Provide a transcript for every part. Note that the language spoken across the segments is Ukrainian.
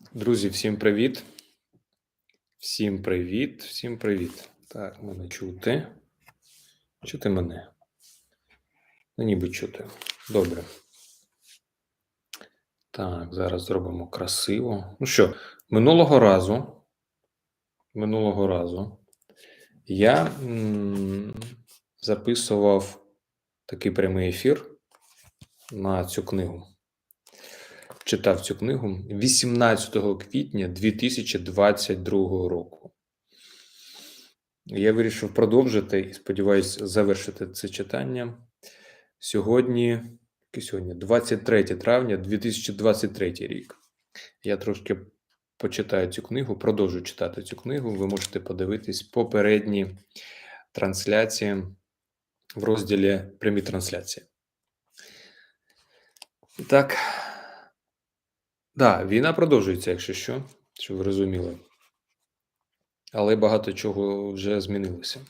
Друзі, всім привіт. Всім привіт, всім привіт. Так, мене чути. Чути мене? Ну, ніби чути. Добре. Так, зараз зробимо красиво. Ну що, минулого разу, минулого разу я записував такий прямий ефір на цю книгу. Читав цю книгу 18 квітня 2022 року. Я вирішив продовжити і сподіваюся завершити це читання сьогодні, сьогодні 23 травня 2023 рік. Я трошки почитаю цю книгу, продовжу читати цю книгу. Ви можете подивитись попередні трансляції в розділі прямі трансляції. Так. Да, війна продовжується, якщо що, щоб ви розуміли. Але багато чого вже змінилося.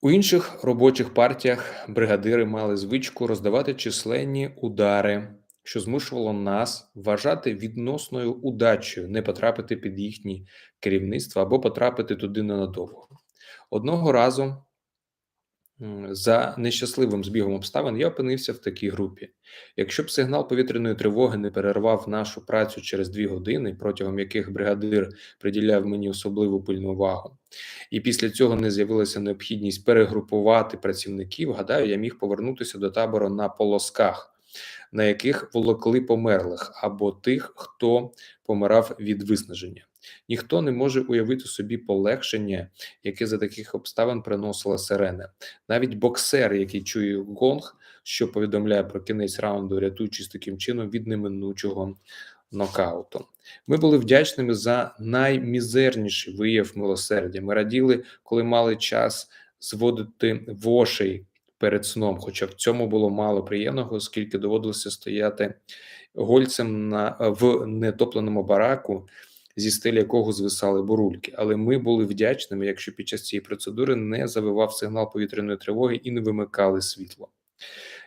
У інших робочих партіях бригадири мали звичку роздавати численні удари, що змушувало нас вважати відносною удачею не потрапити під їхні керівництва або потрапити туди ненадовго. Одного разу За нещасливим збігом обставин я опинився в такій групі. Якщо б сигнал повітряної тривоги не перервав нашу працю через дві години, протягом яких бригадир приділяв мені особливу пильну увагу, і після цього не з'явилася необхідність перегрупувати працівників, гадаю, я міг повернутися до табору на полосках, на яких волокли померлих або тих, хто помирав від виснаження. Ніхто не може уявити собі полегшення, яке за таких обставин приносила сирена. Навіть боксер, який чує гонг, що повідомляє про кінець раунду, рятуючись таким чином від неминучого нокауту. Ми були вдячними за наймізерніший вияв милосердя. Ми раділи, коли мали час зводити вошей перед сном, хоча в цьому було мало приємного, оскільки доводилося стояти гольцем на в нетопленому бараку зі стелі якого звисали бурульки. Але ми були вдячними, якщо під час цієї процедури не завивав сигнал повітряної тривоги і не вимикали світло.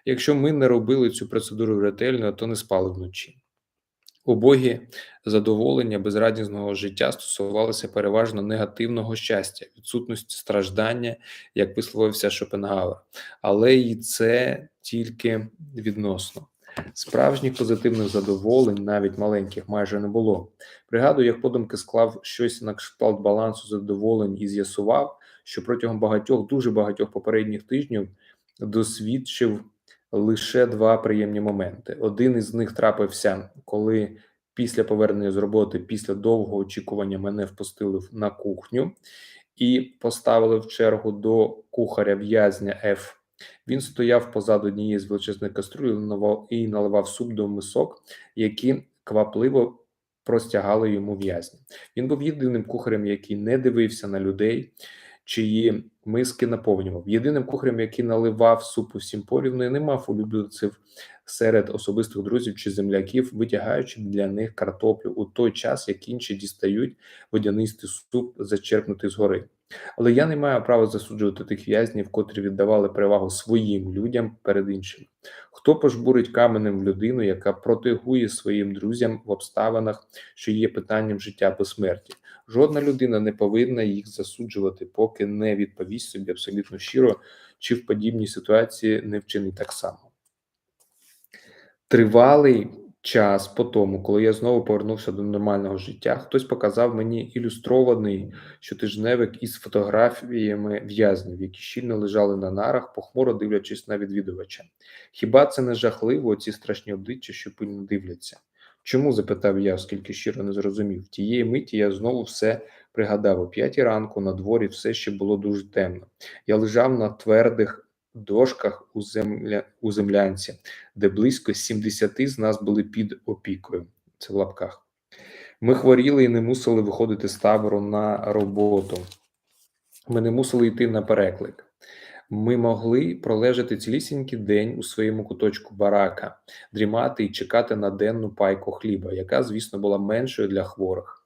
Якщо ми не робили цю процедуру ретельно, то не спали вночі. Убогі задоволення безрадісного життя стосувалися переважно негативного щастя, відсутності страждання, як висловився Шопенгауер. Але і це тільки відносно. Справжніх позитивних задоволень, навіть маленьких, майже не було. Пригадую, як подумки склав щось на кшталт балансу задоволень і з'ясував, що протягом багатьох, дуже багатьох попередніх тижнів досвідчив лише два приємні моменти. Один із них трапився, коли після повернення з роботи, після довгого очікування, мене впустили на кухню і поставили в чергу до кухаря в'язня Ф. Він стояв позаду однієї з величезних каструль і наливав суп до мисок, які квапливо простягали йому в'язні. Він був єдиним кухарем, який не дивився на людей, чиї миски наповнював. Єдиним кухарем, який наливав суп усім порівну, і не мав улюбленців серед особистих друзів чи земляків, витягаючи для них картоплю у той час, як інші дістають водянистий суп, зачерпнутий згори. Але я не маю права засуджувати тих в'язнів, котрі віддавали перевагу своїм людям перед іншими. Хто пожбурить каменем в людину, яка протигує своїм друзям в обставинах, що є питанням життя або смерті? Жодна людина не повинна їх засуджувати, поки не відповість собі абсолютно щиро, чи в подібній ситуації не вчинить так само. Тривалий час по тому, коли я знову повернувся до нормального життя, хтось показав мені ілюстрований щотижневик із фотографіями в'язнів, які щільно лежали на нарах, похмуро дивлячись на відвідувача. Хіба це не жахливо, ці страшні обличчя, що пильно дивляться? Чому? запитав я, оскільки щиро не зрозумів. Тієї миті я знову все пригадав о п'ятій ранку на дворі все ще було дуже темно. Я лежав на твердих дошках у земля у землянці, де близько 70 з нас були під опікою. Це в лапках. Ми хворіли і не мусили виходити з табору на роботу. Ми не мусили йти на переклик. Ми могли пролежати цілісінький день у своєму куточку барака, дрімати і чекати на денну пайку хліба, яка, звісно, була меншою для хворих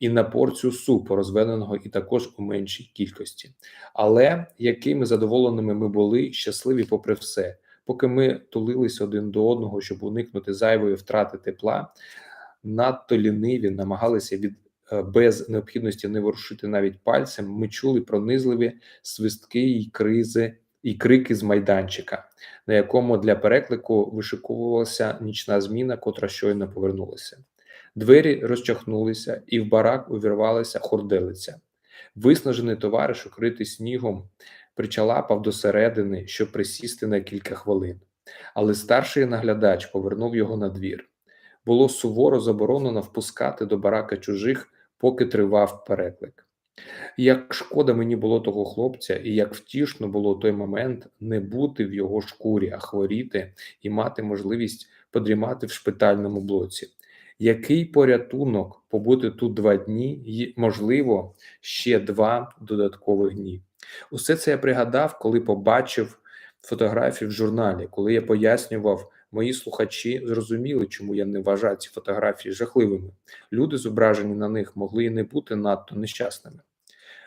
і на порцію супу, розведеного і також у меншій кількості. Але якими задоволеними ми були щасливі, попри все, Поки ми тулились один до одного, щоб уникнути зайвої втрати тепла, надто ліниві намагалися від без необхідності не ворушити навіть пальцем. Ми чули пронизливі свистки і кризи і крики з майданчика, на якому для переклику вишиковувалася нічна зміна, котра щойно повернулася. Двері розчахнулися, і в барак увірвалася хорделиця. Виснажений товариш, укритий снігом, причалапав до середини, щоб присісти на кілька хвилин. Але старший наглядач повернув його на двір. Було суворо заборонено впускати до барака чужих, поки тривав переклик. Як шкода мені було того хлопця, і як втішно було той момент не бути в його шкурі, а хворіти і мати можливість подрімати в шпитальному блоці. Який порятунок побути тут два дні, і, можливо, ще два додаткових дні. Усе це я пригадав, коли побачив фотографії в журналі, коли я пояснював, мої слухачі зрозуміли, чому я не вважаю ці фотографії жахливими. Люди, зображені на них, могли і не бути надто нещасними.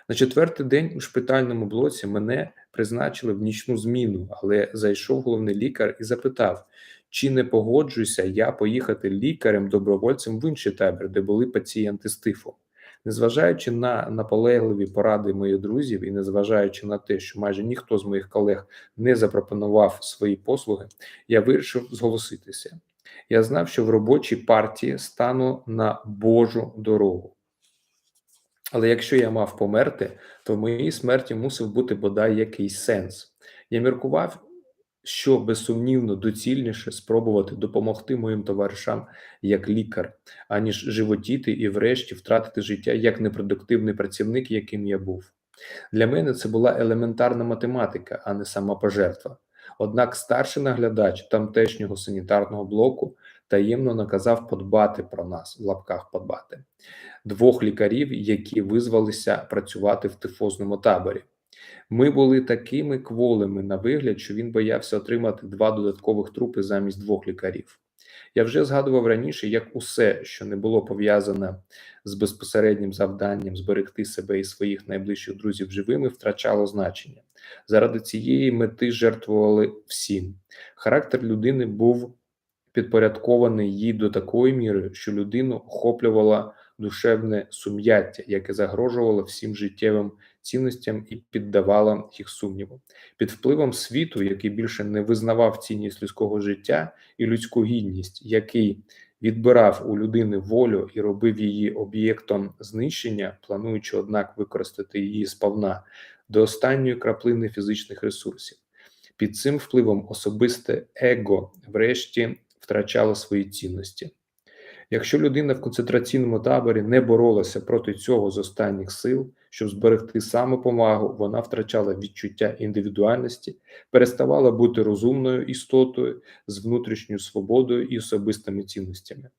На четвертий день у шпитальному блоці мене призначили в нічну зміну, але зайшов головний лікар і запитав, чи не погоджуюся я поїхати лікарем-добровольцем в інший табір, де були пацієнти з тифу. Незважаючи на наполегливі поради моїх друзів і незважаючи на те, що майже ніхто з моїх колег не запропонував свої послуги, я вирішив зголоситися. Я знав, що в робочій партії стану на Божу дорогу. Але якщо я мав померти, то в моїй смерті мусив бути бодай якийсь сенс. Я міркував, що безсумнівно доцільніше спробувати допомогти моїм товаришам як лікар, аніж животіти і, врешті, втратити життя як непродуктивний працівник, яким я був. Для мене це була елементарна математика, а не самопожертва. Однак старший наглядач тамтешнього санітарного блоку таємно наказав подбати про нас в лапках подбати двох лікарів, які визвалися працювати в тифозному таборі. Ми були такими кволими на вигляд, що він боявся отримати два додаткових трупи замість двох лікарів. Я вже згадував раніше, як усе, що не було пов'язане з безпосереднім завданням зберегти себе і своїх найближчих друзів живими, втрачало значення. Заради цієї мети жертвували всім. Характер людини був підпорядкований їй до такої міри, що людину охоплювала душевне сум'яття, яке загрожувало всім життєвим цінностям і піддавало їх сумніву. Під впливом світу, який більше не визнавав цінність людського життя і людську гідність, який відбирав у людини волю і робив її об'єктом знищення, плануючи, однак, використати її сповна до останньої краплини фізичних ресурсів. Під цим впливом особисте его, врешті, втрачало свої цінності. Якщо людина в концентраційному таборі не боролася проти цього з останніх сил, щоб зберегти самопомагу, вона втрачала відчуття індивідуальності, переставала бути розумною істотою з внутрішньою свободою і особистими цінностями.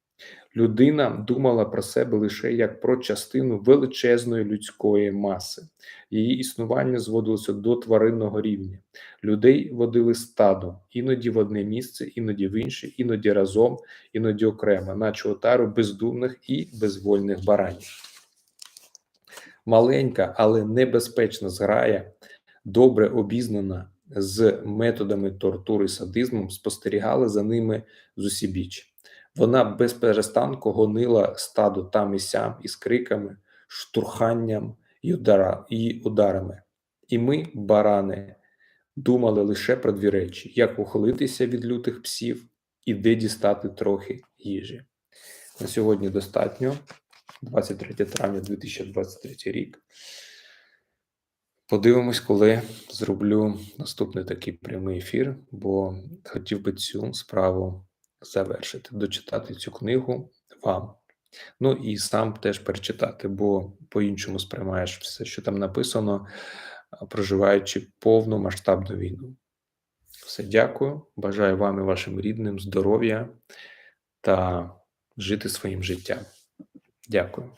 Людина думала про себе лише як про частину величезної людської маси. Її існування зводилося до тваринного рівня. Людей водили стадом, іноді в одне місце, іноді в інше, іноді разом, іноді окремо, наче отару бездумних і безвольних баранів. Маленька, але небезпечна зграя, добре обізнана з методами тортури і садизмом, спостерігала за ними з усібіч. Вона без перестанку гонила стадо там і сям із криками, штурханням і, удара, і ударами. І ми, барани, думали лише про дві речі: як ухилитися від лютих псів і де дістати трохи їжі. На сьогодні достатньо. 23 травня 2023 рік. Подивимось, коли зроблю наступний такий прямий ефір, бо хотів би цю справу завершити, дочитати цю книгу вам. Ну і сам теж перечитати, бо по-іншому сприймаєш все, що там написано, проживаючи повну масштабну війну. Все, дякую. Бажаю вам і вашим рідним здоров'я та жити своїм життям. Дякую.